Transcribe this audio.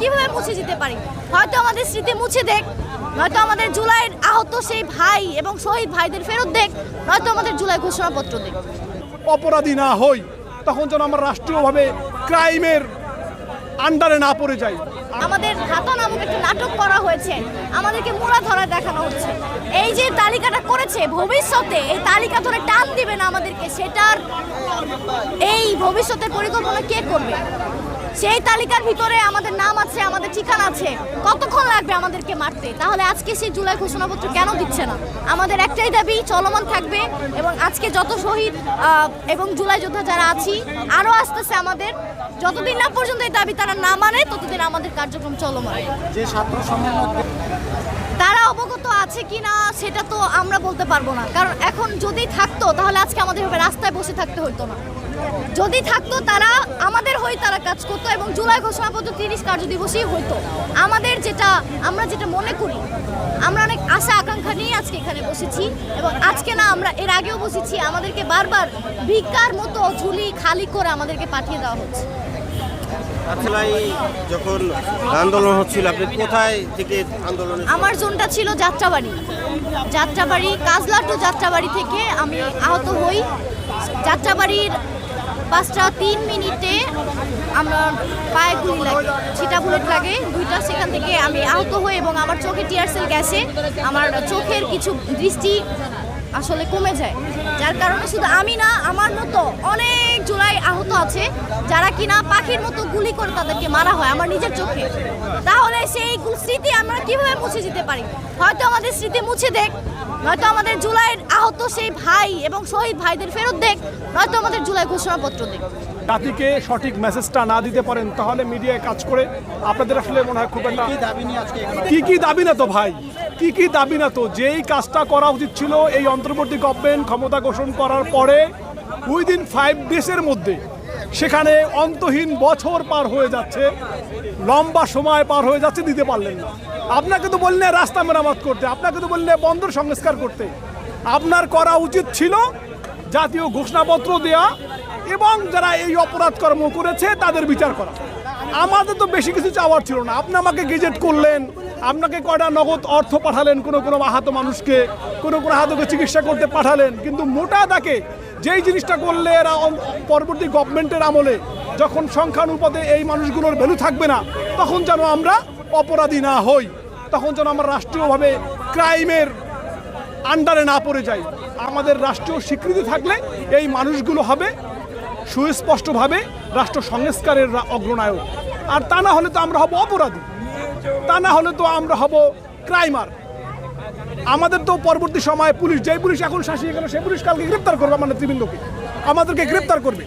কীভাবে মুছে দিতে পারি? হয়তো আমাদের স্মৃতি মুছে দেখ নয়তো আমাদের জুলাইয়ের আহত সেই ভাই এবং শহীদ ভাইদের ফেরত দেখ নয়তো আমাদের জুলাই ঘোষণাপত্র দেখ। অপরাধী না হই তখন যেন আমরা রাষ্ট্রীয়ভাবে ক্রাইমের আন্ডারে না পড়ে যাই। আমাদের ধাতা নামক একটা নাটক করা হয়েছে আমাদেরকে মোড়া ধরা দেখানো হচ্ছে। এই যে তালিকাটা করেছে ভবিষ্যতে এই তালিকা ধরে টান দিবে না আমাদেরকে সেটার এই ভবিষ্যতের পরিকল্পনা কে করবে? সেই তালিকার ভিতরে আমাদের নাম আছে আমাদের ঠিকানা আছে। কতক্ষণ লাগবে আমাদেরকে মারতে? তাহলে আজকে সেই জুলাই ঘোষণাপত্র কেন দিচ্ছে না? আমাদের একটাই দাবি চলমান থাকবে এবং আজকে যত শহীদ এবং জুলাই যোদ্ধা যারা আছি আরও আসতেছে আমাদের। যতদিন না পর্যন্ত এই দাবি তারা না মানে ততদিন আমাদের কার্যক্রম চলমান। যে ছাত্র তারা অবগত আছে কি না সেটা তো আমরা বলতে পারব না। কারণ এখন যদি থাকতো তাহলে আজকে আমাদের রাস্তায় বসে থাকতে হতো না। যদি থাকতো তারা আমাদের হয়ে তারা কাজ করতো এবং জুলাই ঘোষণাপত্র তিরিশ কার্য দিবসই হইতো। আমাদের যেটা আমরা যেটা মনে করি আমরা অনেক আশা আকাঙ্ক্ষা নিয়ে আজকে এখানে বসেছি এবং আজকে না আমরা এর আগেও বসেছি আমাদেরকে বারবার ভিক্ষার মতো ঝুলি খালি করে আমাদেরকে পাঠিয়ে দেওয়া হচ্ছে। আসলাই যখন আন্দোলন হচ্ছিল আপনি কোথায় থেকে আন্দোলনে আমার জোনটা ছিল যাত্রাবাড়ি। যাত্রাবাড়ি কাজলা টু যাত্রাবাড়ি থেকে আমি আহত হই। যাত্রাবাড়ির পাঁচটা তিন মিনিটে আমরা পায়ে গুলি লাগে, ছিটা বুলেট লাগে। দুইটা সেখান থেকে আমি আহত হই এবং আমার চোখে টিয়ারসেল গ্যাসে আমার চোখের কিছু দৃষ্টি আসলে কমে যায়। যার কারণে শুধু আমি না, আমার মতো অনেক জুলাই আহত আছে, যারা কিনা পাখির মতো গুলি করে তাদেরকে মারা হয় আমার নিজের চোখে। তাহলে সেই স্মৃতি আমরা কীভাবে মুছে যেতে পারি? হয়তো আমাদের স্মৃতি মুছে দেখ নয়তো আমাদের জুলাইয়ের আহত সেই ভাই এবং শহীদ ভাইদের ফেরত দেখ নয়তো আমাদের জুলাই ঘোষণাপত্র দেখ। জাতিকে সঠিক মেসেজটা না দিতে পারেন তাহলে মিডিয়ায় কাজ করে আপনাদের আসলে মনে হয় খুব একটা কি কি দাবি না তো ভাই? কি কি দাবি না তো? যেই কাজটা করা উচিত ছিল এই অন্তর্বর্তী গভর্নমেন্ট ক্ষমতা ঘোষণ করার পরে উইদিন ফাইভ ডেসের মধ্যে সেখানে অন্তহীন বছর পার হয়ে যাচ্ছে লম্বা সময় পার হয়ে যাচ্ছে দিতে পারলেন না। আপনাকে তো বললে রাস্তা মেরামত করতে আপনাকে তো বললে বন্দর সংস্কার করতে। আপনার করা উচিত ছিল জাতীয় ঘোষণাপত্র দেয়া এবং যারা এই অপরাধ কর্ম করেছে, তাদের বিচার করা। আমাদের তো বেশি কিছু চাওয়ার ছিল না। আপনি আমাকে গেজেট করলেন, আপনাকে কয়টা নগদ অর্থ পাঠালেন, কোনো কোনো আহত মানুষকে, কোনো কোনো আহতকে চিকিৎসা করতে পাঠালেন, কিন্তু মোটা দাকে যেই জিনিসটা করলে এরা পরবর্তী গভর্নমেন্টের আমলে যখন সংখ্যানুপাতে এই মানুষগুলোর ভ্যালু থাকবে না, তখন যেন আমরা অপরাধী না হই, তখন যেন আমরা রাষ্ট্রীয়ভাবে ক্রাইমের আন্ডারে না পড়ে যাই। আমাদের রাষ্ট্রীয় স্বীকৃতি থাকলে এই মানুষগুলো হবে সুস্পষ্টভাবে রাষ্ট্র সংস্কারের অগ্রনায়ক। আর তা না হলে তো আমরা হব অপরাধী। তা না হলে তো আমরা হব ক্রাইমার। আমাদের তো পরবর্তী সময়ে পুলিশ যে পুলিশ এখন শাসিয়ে গেল সে পুলিশ কালকে গ্রেপ্তার করবে আমাদের ত্রিবৃন্দকে আমাদেরকে গ্রেপ্তার করবে।